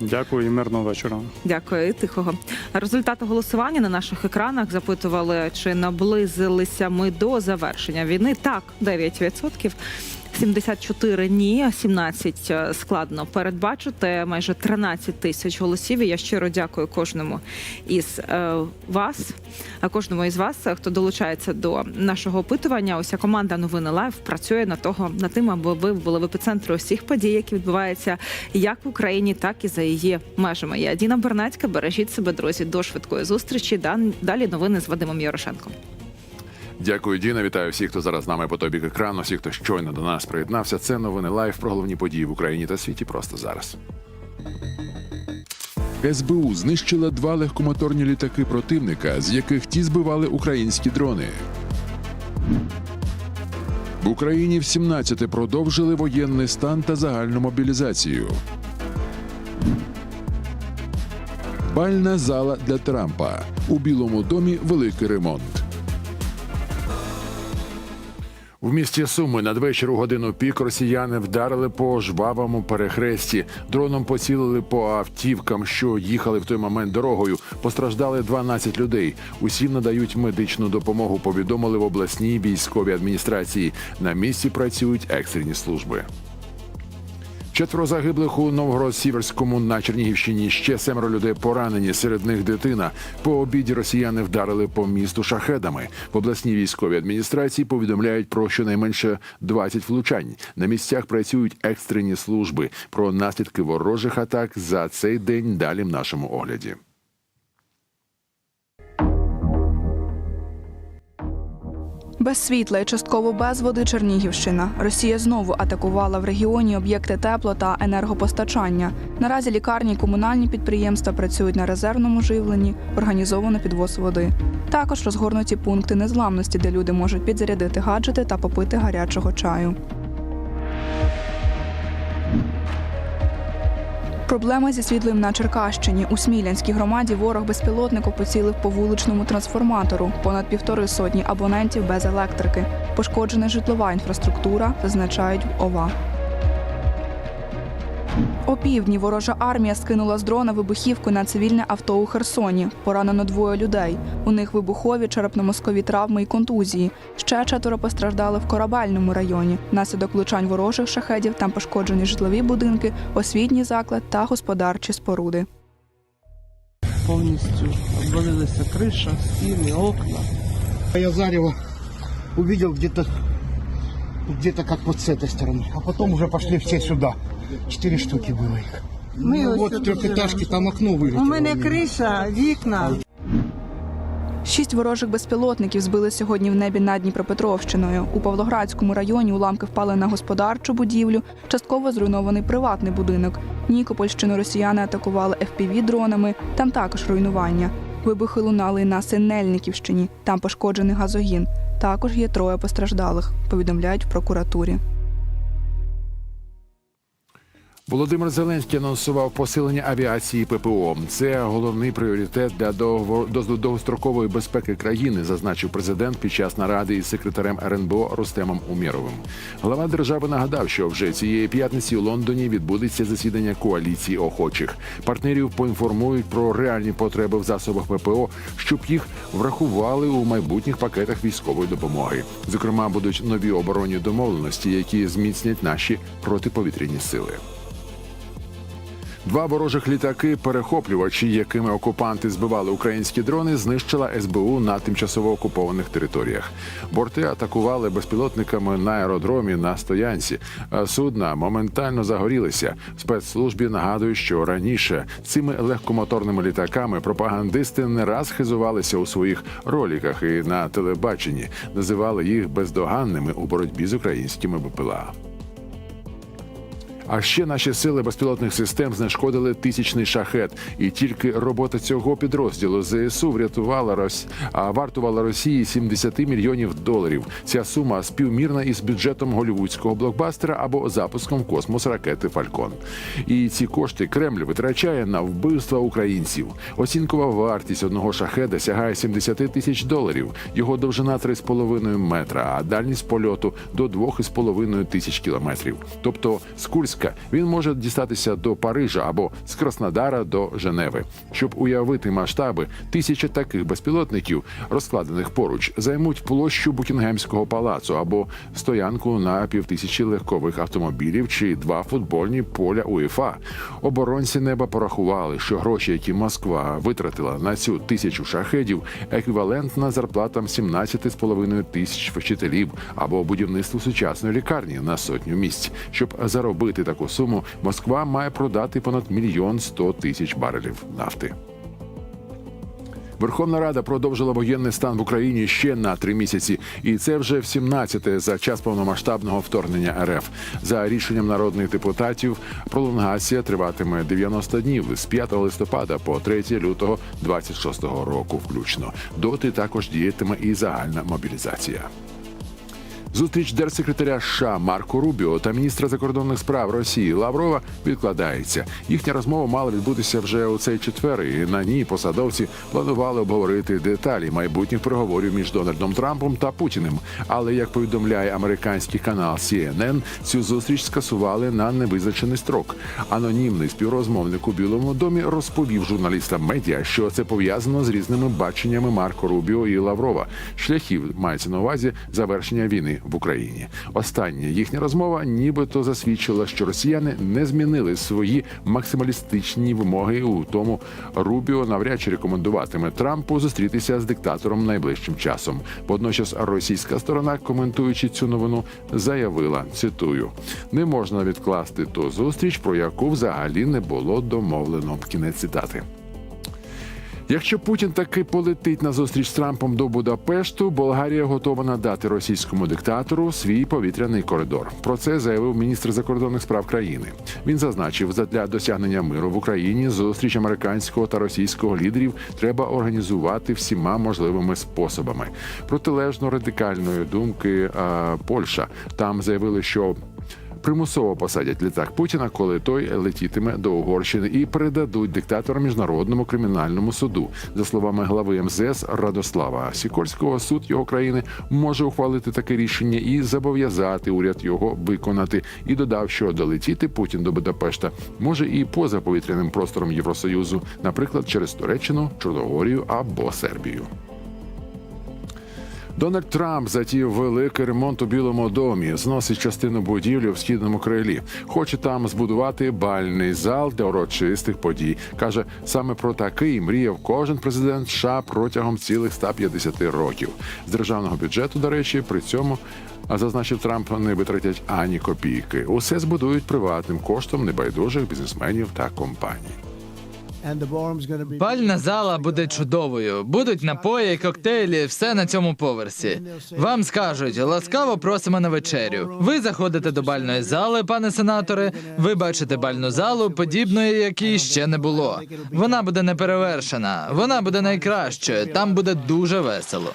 Дякую і мирного вечора. Дякую, і тихого. Результати голосування на наших екранах запитували, чи наблизилися ми до завершення війни. Так, 9%. 74 ні, 17 складно передбачити. Майже 13 тисяч голосів. І я щиро дякую кожному із е, вас, а кожному із вас, е, хто долучається до нашого опитування. Уся команда новини Лайв працює над того над тим, аби ви були в епіцентрі усіх подій, які відбуваються як в Україні, так і за її межами. Я Діна Бернацька. Бережіть себе, друзі. До швидкої зустрічі. Далі новини з Вадимом Ярошенком. Дякую, Діна. Вітаю всіх, хто зараз з нами по тобі екрану, всіх, хто щойно до нас приєднався. Це новини лайв про головні події в Україні та світі просто зараз. СБУ знищила два легкомоторні літаки противника, з яких ті збивали українські дрони. В Україні в 17 продовжили воєнний стан та загальну мобілізацію. Бальна зала для Трампа. У Білому домі великий ремонт. В місті Суми надвечір у годину пік росіяни вдарили по жвавому перехресті. Дроном поцілили по автівкам, що їхали в той момент дорогою. Постраждали 12 людей. Усім надають медичну допомогу. Повідомили в обласній військовій адміністрації. На місці працюють екстрені служби. Четверо загиблих у Новгород-Сіверському на Чернігівщині. Ще семеро людей поранені. Серед них дитина. По обіді росіяни вдарили по місту шахедами. В обласній військовій адміністрації повідомляють про щонайменше 20 влучань. На місцях працюють екстрені служби. Про наслідки ворожих атак за цей день далі в нашому огляді. Без світла і частково без води Чернігівщина. Росія знову атакувала в регіоні об'єкти тепло та енергопостачання. Наразі лікарні і комунальні підприємства працюють на резервному живленні, організовано підвоз води. Також розгорнуті пункти незламності, де люди можуть підзарядити гаджети та попити гарячого чаю. Проблема зі світлом на Черкащині. У Смілянській громаді ворог безпілотнику поцілив по вуличному трансформатору. Понад півтори сотні абонентів без електрики. Пошкоджена житлова інфраструктура, зазначають в ОВА. О півдні ворожа армія скинула з дрона вибухівку на цивільне авто у Херсоні. Поранено двоє людей. У них вибухові черепно-мозкові травми і контузії. Ще четверо постраждали в корабельному районі. Внаслідок влучань ворожих шахедів там пошкоджені житлові будинки, освітній заклад та господарчі споруди. повністю обвалилася криша, стіни, окна. Я зарево увидел где-то где-то как вот с этой стороны. А потом уже пошли все сюда. Четыре штуки было их. Ми Ну, ось вот тут трехэтажки, живемо. там окно вылетело. У мене у меня. криша, вікна. Шість ворожих безпілотників збили сьогодні в небі над Дніпропетровщиною. У Павлоградському районі уламки впали на господарчу будівлю, частково зруйнований приватний будинок. Нікопольщину росіяни атакували fpv дронами. Там також руйнування. Вибухи лунали і на Синельниківщині. Там пошкоджений газогін. Також є троє постраждалих. Повідомляють в прокуратурі. Володимир Зеленський анонсував посилення авіації ППО. Це головний пріоритет для довго- до- довгострокової безпеки країни, зазначив президент під час наради із секретарем РНБО Рустемом Умєровим. Глава держави нагадав, що вже цієї п'ятниці у Лондоні відбудеться засідання коаліції охочих. Партнерів поінформують про реальні потреби в засобах ППО, щоб їх врахували у майбутніх пакетах військової допомоги. Зокрема, будуть нові оборонні домовленості, які зміцнять наші протиповітряні сили. Два ворожих літаки, перехоплювачі, якими окупанти збивали українські дрони, знищила СБУ на тимчасово окупованих територіях. Борти атакували безпілотниками на аеродромі на стоянці. Судна моментально загорілися. Спецслужбі нагадують, що раніше цими легкомоторними літаками пропагандисти не раз хизувалися у своїх роліках і на телебаченні, називали їх бездоганними у боротьбі з українськими БПЛА. А ще наші сили безпілотних систем знешкодили тисячний шахет, і тільки робота цього підрозділу ЗСУ врятувала Рос... а вартувала Росії 70 мільйонів доларів. Ця сума співмірна із бюджетом голівудського блокбастера або запуском космос ракети Фалькон. І ці кошти Кремль витрачає на вбивства українців. Оцінкова вартість одного шахеда сягає 70 тисяч доларів. Його довжина 3,5 метра, а дальність польоту до 2,5 тисяч кілометрів. Тобто з Курська Мінська. Він може дістатися до Парижа або з Краснодара до Женеви. Щоб уявити масштаби, тисяча таких безпілотників, розкладених поруч, займуть площу Букінгемського палацу або стоянку на півтисячі легкових автомобілів чи два футбольні поля УЄФА. Оборонці неба порахували, що гроші, які Москва витратила на цю тисячу шахедів, еквівалентна зарплатам 17,5 тисяч вчителів або будівництву сучасної лікарні на сотню місць. Щоб заробити таку суму, Москва має продати понад мільйон сто тисяч барелів нафти. Верховна Рада продовжила воєнний стан в Україні ще на три місяці, і це вже в 17-те за час повномасштабного вторгнення РФ. За рішенням народних депутатів, пролонгація триватиме 90 днів з 5 листопада по 3 лютого 26 року, включно. Доти також діятиме і загальна мобілізація. Зустріч держсекретаря США Марко Рубіо та міністра закордонних справ Росії Лаврова відкладається. Їхня розмова мала відбутися вже у цей четвер. і На ній посадовці планували обговорити деталі майбутніх переговорів між Дональдом Трампом та Путіним. Але як повідомляє американський канал CNN, цю зустріч скасували на невизначений строк. Анонімний співрозмовник у Білому домі розповів журналістам медіа, що це пов'язано з різними баченнями Марко Рубіо і Лаврова. Шляхів мається на увазі завершення війни в Україні. Остання їхня розмова нібито засвідчила, що росіяни не змінили свої максималістичні вимоги. У тому Рубіо навряд чи рекомендуватиме Трампу зустрітися з диктатором найближчим часом. Водночас російська сторона, коментуючи цю новину, заявила: цитую: не можна відкласти ту зустріч, про яку взагалі не було домовлено. Кінець цитати. Якщо Путін таки полетить на зустріч з Трампом до Будапешту, Болгарія готова надати російському диктатору свій повітряний коридор. Про це заявив міністр закордонних справ країни. Він зазначив, задля досягнення миру в Україні зустріч американського та російського лідерів треба організувати всіма можливими способами. Протилежно радикальної думки а, Польща там заявили, що примусово посадять літак Путіна, коли той летітиме до Угорщини і передадуть диктатора міжнародному кримінальному суду. За словами глави МЗС Радослава Сікорського, суд його країни може ухвалити таке рішення і зобов'язати уряд його виконати. І додав, що долетіти Путін до Будапешта може і поза повітряним простором Євросоюзу, наприклад, через Туреччину, Чорногорію або Сербію. Дональд Трамп затів великий ремонт у Білому домі, зносить частину будівлі в східному крилі. Хоче там збудувати бальний зал для урочистих подій. каже, саме про такий мріяв кожен президент США протягом цілих 150 років. З державного бюджету, до речі, при цьому. А зазначив Трамп, не витратять ані копійки. Усе збудують приватним коштом небайдужих бізнесменів та компаній. Бальна зала буде чудовою. Будуть напої, коктейлі, все на цьому поверсі. Вам скажуть, ласкаво просимо на вечерю. Ви заходите до бальної зали, пане сенаторе. Ви бачите бальну залу, подібної, якій ще не було. Вона буде неперевершена. Вона буде найкращою. Там буде дуже весело.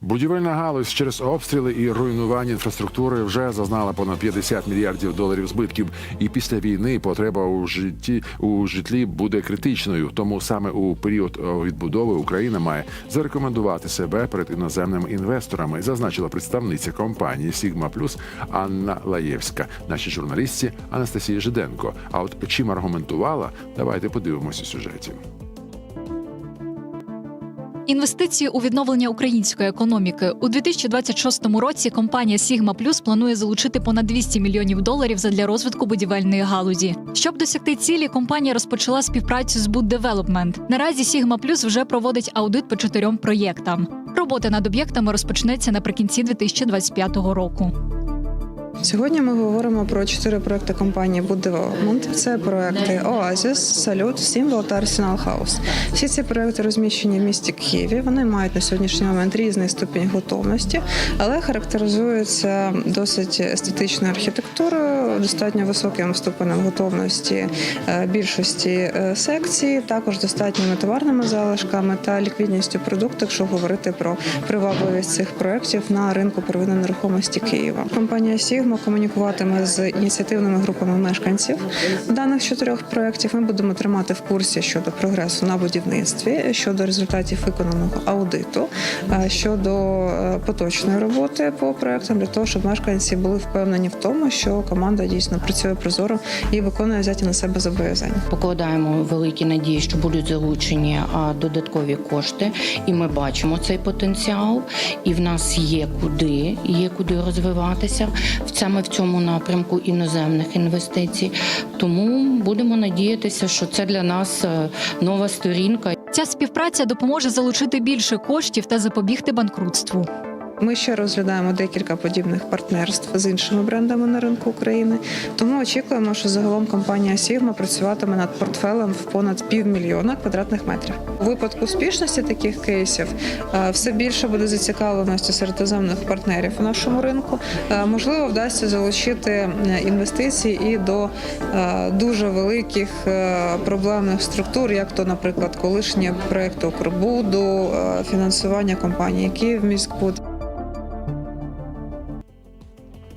Будівельна галузь через обстріли і руйнування інфраструктури вже зазнала понад 50 мільярдів доларів збитків. І після війни потреба у житті у житлі буде критичною. Тому саме у період відбудови Україна має зарекомендувати себе перед іноземними інвесторами, зазначила представниця компанії Сігма Плюс Анна Лаєвська, нашій журналістці Анастасії Жиденко. А от чим аргументувала, давайте подивимося сюжеті. Інвестиції у відновлення української економіки у 2026 році компанія Sigma Plus планує залучити понад 200 мільйонів доларів задля розвитку будівельної галузі. Щоб досягти цілі, компанія розпочала співпрацю з Boot Development. Наразі Sigma Plus вже проводить аудит по чотирьом проєктам. Робота над об'єктами розпочнеться наприкінці 2025 року. Сьогодні ми говоримо про чотири проекти компанії Development. Це проекти Oasis, Салют, Сімвол та Arsenal House. Всі ці проекти розміщені в місті Києві. Вони мають на сьогоднішній момент різний ступінь готовності, але характеризуються досить естетичною архітектурою, достатньо високим ступенем готовності е, більшості е, секцій, також достатніми товарними залишками та ліквідністю продукту, якщо говорити про привабливість цих проєктів на ринку первинної нерухомості Києва. Компанія Sigma Сігма комунікуватиме з ініціативними групами мешканців даних чотирьох проєктів. Ми будемо тримати в курсі щодо прогресу на будівництві, щодо результатів виконаного аудиту, е, щодо е, поточної роботи по проектам для того, щоб мешканці були впевнені в тому, що команда дійсно працює прозоро і виконує взяті на себе зобов'язання. Покладаємо великі надії, що будуть залучені додаткові кошти, і ми бачимо цей потенціал. І в нас є куди, є куди розвиватися в саме в цьому напрямку іноземних інвестицій. Тому будемо надіятися, що це для нас е, нова сторінка. Ця співпраця допоможе залучити більше коштів та запобігти банкрутству. Ми ще розглядаємо декілька подібних партнерств з іншими брендами на ринку України. Тому очікуємо, що загалом компанія Sigma працюватиме над портфелем в понад півмільйона квадратних метрів. У випадку успішності таких кейсів е, все більше буде зацікавленості серед іноземних партнерів у нашому ринку. Е, Можливо, вдасться залучити е, інвестиції і до дуже великих проблемних структур, як то, наприклад, колишні проекти Укрбуду, фінансування компанії Київміськбуд.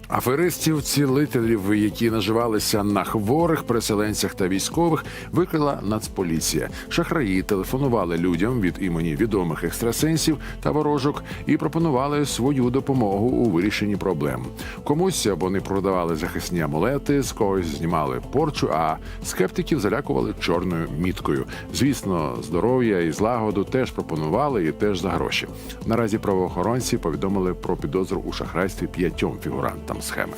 Аферистів, цілителів, які наживалися на хворих переселенцях та військових, викрила Нацполіція. Шахраї телефонували людям від імені відомих екстрасенсів та ворожок і пропонували свою допомогу у вирішенні проблем. Комусь вони продавали захисні амулети, з когось знімали порчу, а скептиків залякували чорною міткою. Звісно, здоров'я і злагоду теж пропонували і теж за гроші. Наразі правоохоронці повідомили про підозру у шахрайстві п'ятьом фігурантам схеми.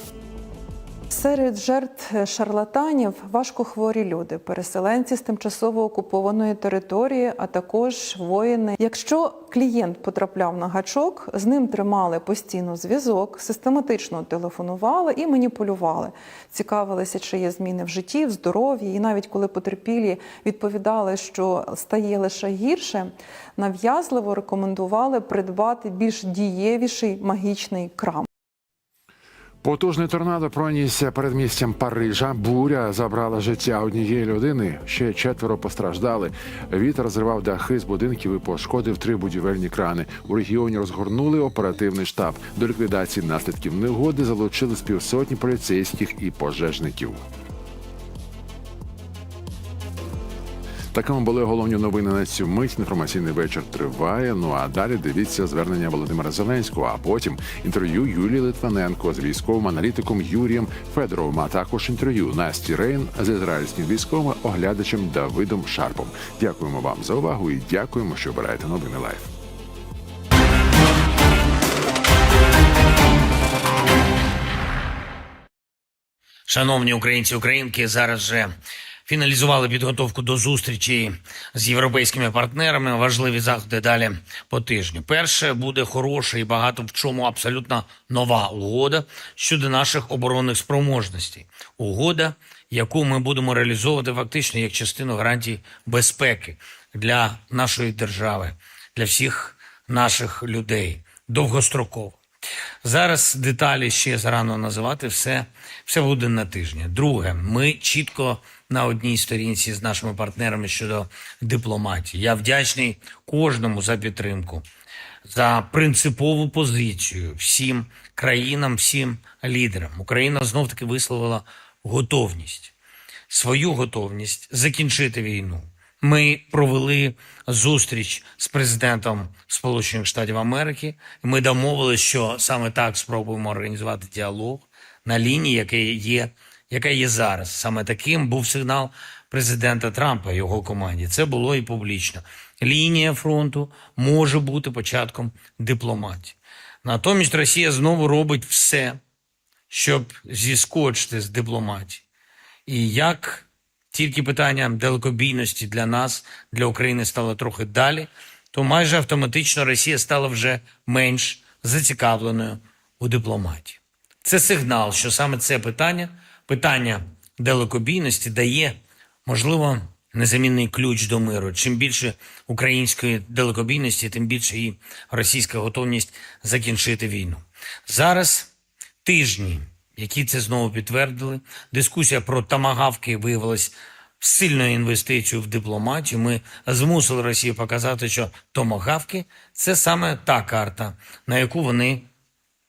Серед жертв шарлатанів важкохворі люди, переселенці з тимчасово окупованої території, а також воїни. Якщо клієнт потрапляв на гачок, з ним тримали постійно зв'язок, систематично телефонували і маніпулювали, цікавилися, чи є зміни в житті, в здоров'ї, і навіть коли потерпілі відповідали, що стає лише гірше, нав'язливо рекомендували придбати більш дієвіший магічний крам. Потужний торнадо пронісся передмістям Парижа. Буря забрала життя однієї людини. Ще четверо постраждали. Вітер зривав дахи з будинків і пошкодив три будівельні крани. У регіоні розгорнули оперативний штаб. До ліквідації наслідків негоди залучили з півсотні поліцейських і пожежників. Такими були головні новини на цю мить. Інформаційний вечір триває. Ну а далі дивіться звернення Володимира Зеленського. А потім інтерв'ю Юлії Литвиненко з військовим аналітиком Юрієм Федоровим. А також інтерв'ю Насті Рейн з ізраїльським військовим оглядачем Давидом Шарпом. Дякуємо вам за увагу і дякуємо, що обираєте новини лайф. Шановні українці, українки, зараз же фіналізували підготовку до зустрічі з європейськими партнерами. Важливі заходи далі по тижню. Перше буде хороша і багато в чому абсолютно нова угода щодо наших оборонних спроможностей. Угода, яку ми будемо реалізовувати фактично як частину гарантій безпеки для нашої держави, для всіх наших людей довгостроково. Зараз деталі ще зарано називати все, все буде на тижні. Друге, ми чітко на одній сторінці з нашими партнерами щодо дипломатії. Я вдячний кожному за підтримку, за принципову позицію всім країнам, всім лідерам. Україна знов таки висловила готовність, свою готовність закінчити війну. Ми провели зустріч з президентом Сполучених Штатів Америки. Ми домовилися, що саме так спробуємо організувати діалог на лінії, яка є, яка є зараз. Саме таким був сигнал президента Трампа і його команді. Це було і публічно. Лінія фронту може бути початком дипломатії. Натомість Росія знову робить все, щоб зіскочити з дипломатії. І як тільки питання далекобійності для нас, для України стало трохи далі, то майже автоматично Росія стала вже менш зацікавленою у дипломатії. Це сигнал, що саме це питання, питання далекобійності, дає, можливо, незамінний ключ до миру. Чим більше української далекобійності, тим більше і російська готовність закінчити війну. Зараз тижні які це знову підтвердили. Дискусія про тамагавки виявилась сильною інвестицією в дипломатію. Ми змусили Росію показати, що томагавки це саме та карта, на яку вони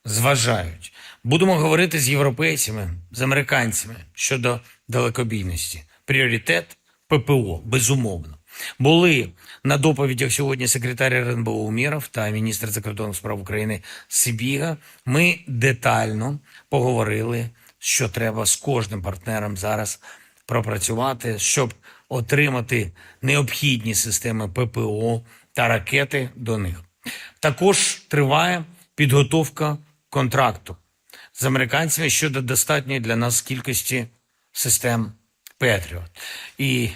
зважають. Будемо говорити з європейцями, з американцями щодо далекобійності. Пріоритет ППО, безумовно. Були на доповідях сьогодні секретар РНБО Умєров та міністр закордонних справ України Сибіга. Ми детально поговорили, що треба з кожним партнером зараз пропрацювати, щоб отримати необхідні системи ППО та ракети до них. Також триває підготовка контракту з американцями щодо достатньої для нас кількості систем Петріот. І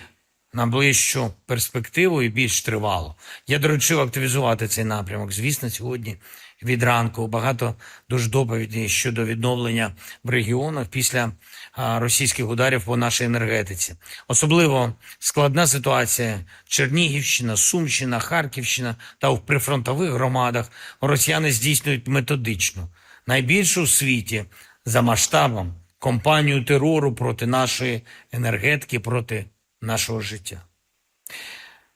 на ближчу перспективу і більш тривало. Я доручив активізувати цей напрямок. Звісно, сьогодні від ранку багато дуже доповідей щодо відновлення в регіонах після російських ударів по нашій енергетиці. Особливо складна ситуація Чернігівщина, Сумщина, Харківщина та в прифронтових громадах росіяни здійснюють методично найбільшу у світі за масштабом кампанію терору проти нашої енергетики, проти нашого життя.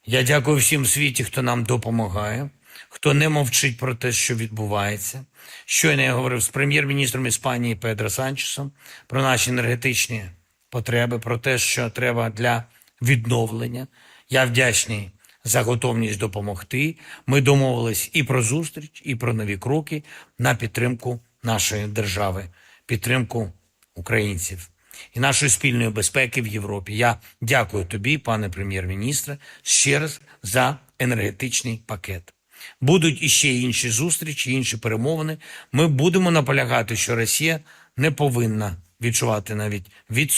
Я дякую всім в світі, хто нам допомагає, хто не мовчить про те, що відбувається. Щойно я говорив з прем'єр-міністром Іспанії Педро Санчесом про наші енергетичні потреби, про те, що треба для відновлення. Я вдячний за готовність допомогти. Ми домовились і про зустріч, і про нові кроки на підтримку нашої держави, підтримку українців і нашої спільної безпеки в Європі. Я дякую тобі, пане прем'єр-міністре, ще раз за енергетичний пакет. Будуть іще інші зустрічі, інші перемовини. Ми будемо наполягати, що Росія не повинна відчувати навіть від